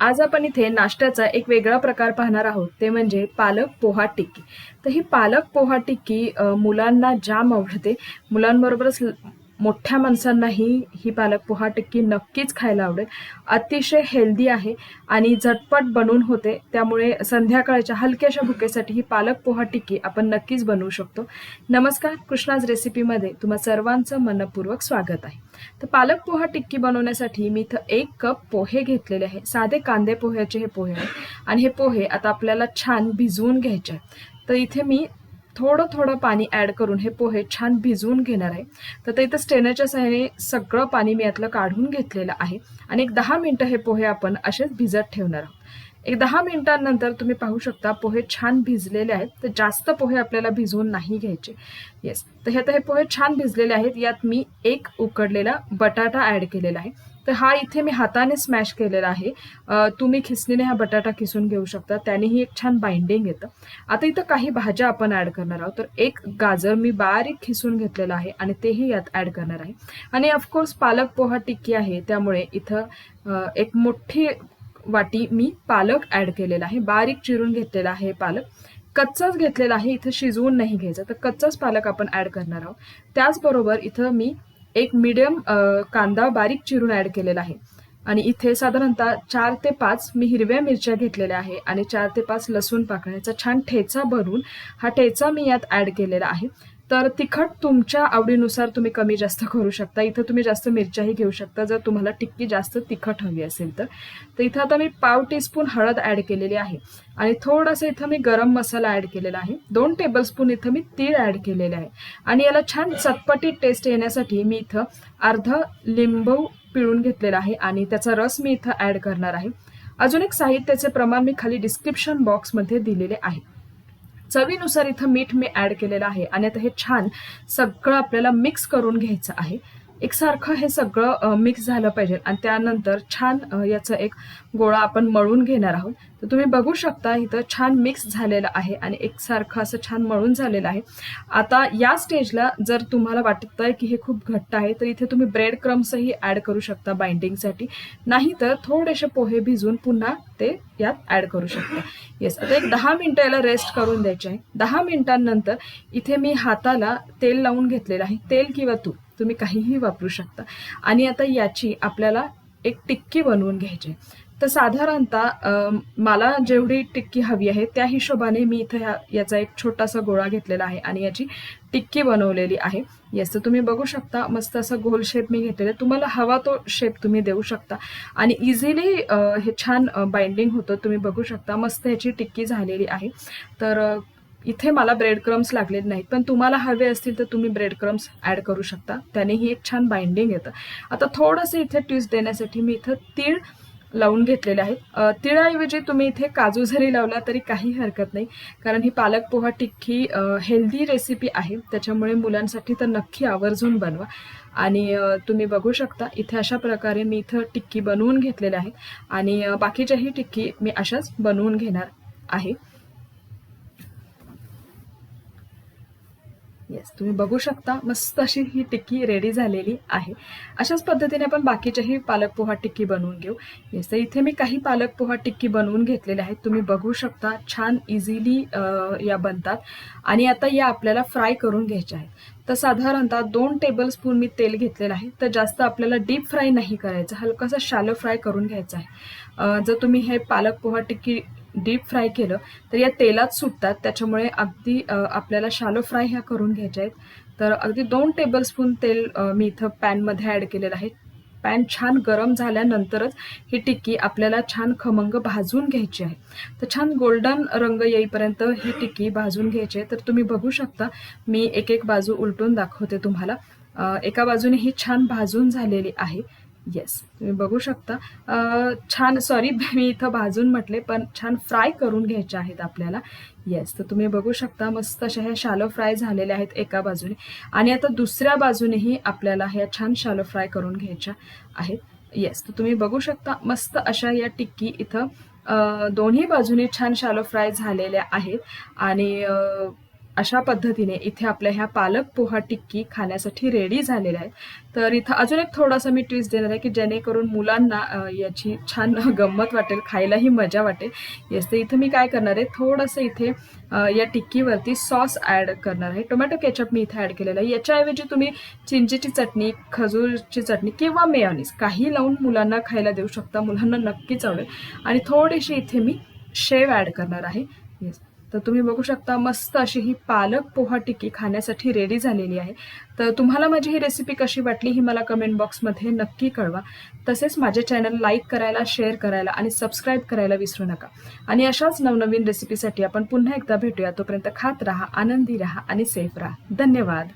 आज आपण इथे नाश्त्याचा एक वेगळा प्रकार पाहणार आहोत. ते म्हणजे पालक पोहा टिक्की. तर ही पालक पोहा टिक्की मुलांना जाम आवडते. मुलांबरोबरच मोठ्या माणसांनाही ही पालक पोहा टिक्की नक्कीच खायला आवडेल. अतिशय हेल्दी आहे आणि झटपट बनवून होते. त्यामुळे संध्याकाळच्या हलक्याशा भुकेसाठी ही पालक पोहा टिक्की आपण नक्कीच बनवू शकतो. नमस्कार कृष्णाज रेसिपीमध्ये तुम्हा सर्वांचं मनपूर्वक स्वागत आहे. तर पालक पोहा टिक्की बनवण्यासाठी मी इथं एक कप पोहे घेतलेले आहे. साधे कांदे पोह्याचे हे पोहे आहे आणि हे पोहे आता आपल्याला छान भिजवून घ्यायचे आहेत. तर इथे मी थोडं थोडं पाणी ॲड करून हे पोहे छान भिजवून घेणार आहे. तर ते इथं स्टेनरच्या सहाय्याने सगळं पाणी मी यातलं काढून घेतलेलं आहे आणि एक दहा मिनटं हे पोहे आपण असेच भिजत ठेवणार आहोत. एक दहा मिनिटांनंतर तुम्ही पाहू शकता पोहे छान भिजलेले आहेत. तर जास्त पोहे आपल्याला भिजवून नाही घ्यायचे. येस तर हे आता हे पोहे छान भिजलेले आहेत. यात मी एक उकडलेला बटाटा ॲड केलेला आहे. तर हा इथे मी हाताने स्मॅश केलेला आहे. तुम्ही खिसणीने हा बटाटा किसून घेऊ शकता. त्यानेही एक छान बाइंडिंग येतं. आता इथं काही भाज्या आपण ॲड करणार आहोत. तर एक गाजर मी बारीक खिसून घेतलेलं आहे आणि तेही यात ॲड करणार आहे. आणि ऑफकोर्स पालक पोहा टिक्की आहे. त्यामुळे इथं एक मोठी वाटी मी पालक ॲड केलेला आहे. बारीक चिरून घेतलेला आहे पालक. कच्चाच घेतलेला आहे. इथं शिजवून नाही घ्यायचं. तर कच्चाच पालक आपण ॲड करणार आहोत. त्याचबरोबर इथं मी एक मिडियम कांदा बारीक चिरून ॲड केलेला आहे. आणि इथे साधारणतः चार ते पाच मी हिरव्या मिरच्या घेतलेल्या आहे आणि चार ते पाच लसूण पाकळ्याचा छान ठेचा भरून हा ठेचा मी यात ॲड केलेला आहे. तर तिखट तुमच्या आवडीनुसार तुम्ही कमी जास्त करू शकता. इथं तुम्ही जास्त मिरच्याही घेऊ शकता. जर तुम्हाला टिक्की जास्त तिखट हवी असेल तर. तर इथं आता मी पाव टीस्पून हळद ॲड केलेली आहे. आणि थोडंसं इथं मी गरम मसाला ॲड केलेला आहे. दोन टेबलस्पून इथं मी तीळ ॲड केलेले आहे. आणि याला छान चटपटी टेस्ट येण्यासाठी मी इथं अर्ध लिंबू पिळून घेतलेला आहे. आणि त्याचा रस मी इथं ॲड करणार आहे. अजून एक साहित्याचे प्रमाण मी खाली डिस्क्रिप्शन बॉक्समध्ये दिलेले आहे. चवीनुसार इथं मीठ मी ॲड केलेलं आहे आणि आता हे छान सगळं आपल्याला मिक्स करून घ्यायचं आहे. एकसारखं हे सगळं मिक्स झालं पाहिजे आणि त्यानंतर छान याचा याचं एक गोळा आपण मळून घेणार आहोत. तर तुम्ही बघू शकता इथं छान मिक्स झालेलं आहे आणि एकसारखं असं छान मळून झालेलं आहे. आता या स्टेजला जर तुम्हाला वाटत आहे की हे खूप घट्ट आहे तर इथे तुम्ही ब्रेड क्रम्सही ॲड करू शकता बाइंडिंगसाठी नाही तर थोडेसे पोहे भिजून पुन्हा ते यात ॲड करू शकता. येस आता एक दहा मिनटं याला रेस्ट करून द्यायचे आहे. दहा मिनिटांनंतर इथे मी हाताला तेल लावून घेतलेलं आहे. तेल किंवा तूप तुम्ही काहीही वापरू शकता. आणि आता याची आपल्याला एक टिक्की बनवून घ्यायची आहे. तर साधारणतः मला जेवढी टिक्की हवी आहे त्या हिशोबाने मी इथं ह्या याचा एक छोटासा गोळा घेतलेला आहे आणि याची टिक्की बनवलेली आहे. याचं तुम्ही बघू शकता मस्त असा गोल शेप मी घेतलेला आहे. तुम्हाला हवा तो शेप तुम्ही देऊ शकता. आणि इझिली हे छान बाइंडिंग होतं तुम्ही बघू शकता. मस्त ह्याची टिक्की झालेली आहे. तर इथे मला ब्रेड क्रम्स लागलेले नाहीत पण तुम्हाला हवे असतील तर तुम्ही ब्रेड क्रम्स ॲड करू शकता. त्यानेही एक छान बाइंडिंग येतं. आता थोडंसं इथे ट्विस्ट देण्यासाठी मी इथं तीळ लावून घेतलेले आहेत. तिळाऐवजी तुम्ही इथे काजू जरी लावला तरी काही हरकत नाही. कारण ही पालक पोहा टिक्की हेल्दी रेसिपी आहे. त्याच्यामुळे मुलांसाठी तर नक्की आवर्जून बनवा. आणि तुम्ही बघू शकता इथे अशा प्रकारे मी इथं टिक्की बनवून घेतलेल्या आहेत. आणि बाकीच्याही टिक्की मी अशाच बनवून घेणार आहे. येस तुम्ही बघू शकता मस्त अशी ही टिक्की रेडी झालेली आहे. अशाच पद्धतीने आपण बाकीच्याही पालक पोहा टिक्की बनवून घेऊ. येस तर इथे मी काही पालक पोहा टिक्की बनवून घेतलेल्या आहेत. तुम्ही बघू शकता छान इझिली या बनतात. आणि आता या आपल्याला फ्राय करून घ्यायच्या आहेत. तर साधारणतः दोन टेबलस्पून मी तेल घेतलेलं आहे. तर जास्त आपल्याला डीप फ्राय नाही करायचं. हलकासा शॅलो फ्राय करून घ्यायचं आहे. जर तुम्ही हे पालक पोहा टिक्की डीप फ्राय केलं तर या तेलात सुटतात. त्याच्यामुळे अगदी आपल्याला शालो फ्राय ह्या करून घ्यायच्या आहेत. तर अगदी दोन टेबलस्पून तेल मी इथं पॅनमध्ये ॲड केलेलं आहे. पॅन छान गरम झाल्यानंतरच ही टिक्की आपल्याला छान खमंग भाजून घ्यायची आहे. तर छान गोल्डन रंग येईपर्यंत ही टिक्की भाजून घ्यायची आहे. तर तुम्ही बघू शकता मी एक एक बाजू उलटून दाखवते तुम्हाला. एका बाजूने ही छान भाजून झालेली आहे. येस तुम्ही बघू शकता. छान सॉरी मी इथं भाजून म्हटले पण छान फ्राय करून घ्यायच्या आहेत आपल्याला. येस तर तुम्ही बघू शकता मस्त अशा ह्या शालो फ्राय झालेल्या आहेत एका बाजूने. आणि आता दुसऱ्या बाजूनेही आपल्याला ह्या छान शालो फ्राय करून घ्यायच्या आहेत. येस तर तुम्ही बघू शकता मस्त अशा या टिक्की इथं दोन्ही बाजूने छान शालो फ्राय झालेल्या आहेत. आणि अशा पद्धतीने इथे आपल्या ह्या पालक पोहा टिक्की खाण्यासाठी रेडी झालेल्या आहेत. तर इथं अजून एक थोडासा मी ट्विस्ट देणार आहे की जेणेकरून मुलांना याची छान गंमत वाटेल खायलाही मजा वाटेल. येस तर इथं मी काय करणार आहे थोडंसं इथे या टिक्कीवरती सॉस ॲड करणार आहे. टोमॅटो केचप मी इथे ॲड केलेलं आहे. याच्याऐवजी तुम्ही चिंचेची चटणी खजूरची चटणी किंवा मेयोनीज काही लावून मुलांना खायला देऊ शकता. मुलांना नक्कीच आवडेल. आणि थोडीशी इथे मी शेव ॲड करणार आहे. येस तर तुम्ही बघू शकता मस्त अशी ही पालक पोहा टिक्की खाण्यासाठी रेडी झालेली आहे. तर तुम्हाला माझी ही रेसिपी कशी वाटली ही मला कमेंट बॉक्समध्ये नक्की कळवा. तसेच माझे चॅनल लाईक करायला शेअर करायला आणि सबस्क्राईब करायला विसरू नका. आणि अशाच नवनवीन रेसिपीसाठी आपण पुन्हा एकदा भेटूया. तोपर्यंत खात राहा आनंदी राहा आणि सेफ राहा. धन्यवाद.